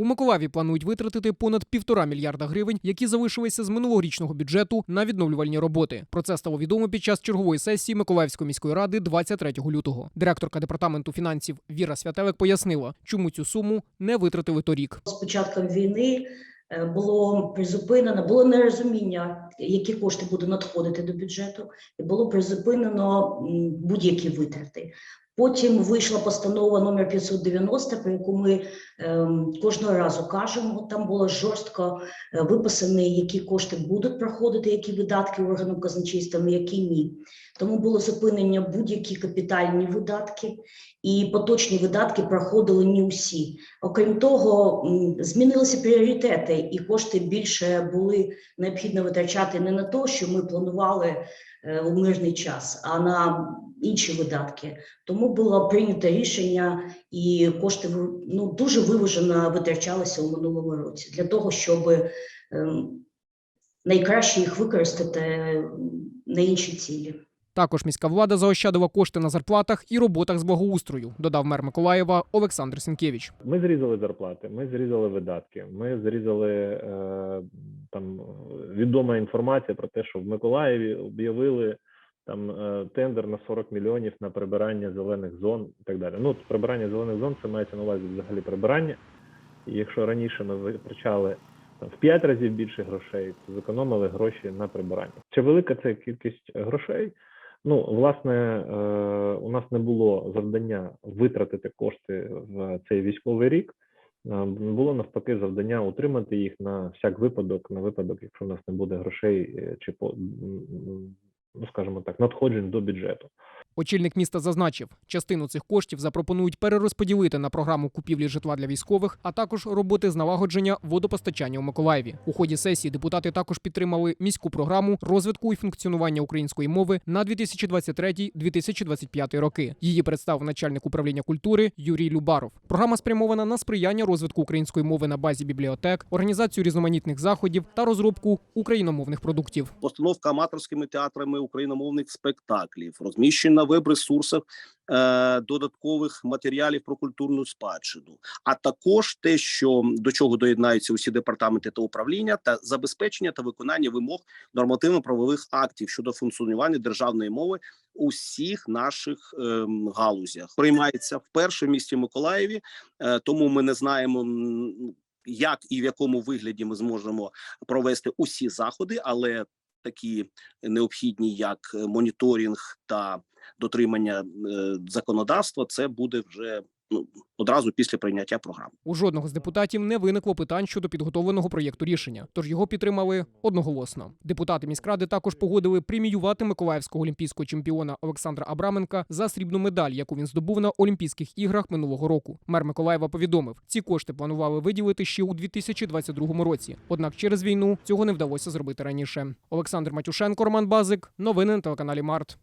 У Миколаєві планують витратити понад півтора мільярда гривень, які залишилися з минулорічного бюджету на відновлювальні роботи. Про це стало відомо під час чергової сесії Миколаївської міської ради 23 лютого. Директорка департаменту фінансів Віра Святелек пояснила, чому цю суму не витратили торік. З початком війни е, було призупинено, було нерозуміння, які кошти будуть надходити до бюджету, і було призупинено будь-які витрати. Потім вийшла постанова номер 590, про яку ми ем, кожного разу кажемо. Там було жорстко е, виписані, які кошти будуть проходити, які видатки органом казначейства, які ні. Тому було зупинення будь-які капітальні видатки, і поточні видатки проходили не усі. Окрім того, змінилися пріоритети, і кошти більше були необхідно витрачати не на те, що ми планували е, у мирний час, а на інші видатки. Тому було прийнято рішення, і кошти ну, дуже виважено витрачалися у минулому році для того, щоб ем, найкраще їх використати ем, на інші цілі. Також міська влада заощадила кошти на зарплатах і роботах з благоустрою, додав мер Миколаєва Олександр Сінкевич. Ми зрізали зарплати, ми зрізали видатки, ми зрізали е, там відома інформація про те, що в Миколаєві об'явили там е, тендер на 40 мільйонів на прибирання зелених зон і так далі. Ну, прибирання зелених зон це мається на увазі взагалі прибирання. І якщо раніше ми витрачали там, в 5 разів більше грошей, то зекономили гроші на прибирання. Чи велика це кількість грошей? Ну, власне, е, у нас не було завдання витратити кошти в цей військовий рік. Е, Було навпаки завдання утримати їх на всяк випадок, на випадок, якщо в нас не буде грошей чи ну скажімо так, надходжень до бюджету. Очільник міста зазначив, частину цих коштів запропонують перерозподілити на програму купівлі житла для військових, а також роботи з налагодження водопостачання у Миколаєві. У ході сесії депутати також підтримали міську програму розвитку і функціонування української мови на 2023-2025 роки. Її представив начальник управління культури Юрій Любаров. Програма спрямована на сприяння розвитку української мови на базі бібліотек, організацію різноманітних заходів та розробку україномовних продуктів. постановка аматорськими театрами україномовних спектаклів, розміщення на веб-ресурсах е, додаткових матеріалів про культурну спадщину, а також те, що до чого доєднаються усі департаменти та управління, та забезпечення та виконання вимог нормативно-правових актів щодо функціонування державної мови у всіх наших ем, галузях. Приймається вперше в місті Миколаєві, е, тому ми не знаємо. Як і в якому вигляді ми зможемо провести усі заходи, але такі необхідні, як е, моніторинг та дотримання е, законодавства, це буде вже ну одразу після прийняття програми. У жодного з депутатів не виникло питань щодо підготовленого проєкту рішення, тож його підтримали одноголосно. Депутати міськради також погодили преміювати миколаївського олімпійського чемпіона Олександра Абраменка за срібну медаль, яку він здобув на Олімпійських іграх минулого року. Мер Миколаєва повідомив, ці кошти планували виділити ще у 2022 році. Однак через війну цього не вдалося зробити раніше. Олександр Матюшенко, Роман Базик, новини на телеканалі Март.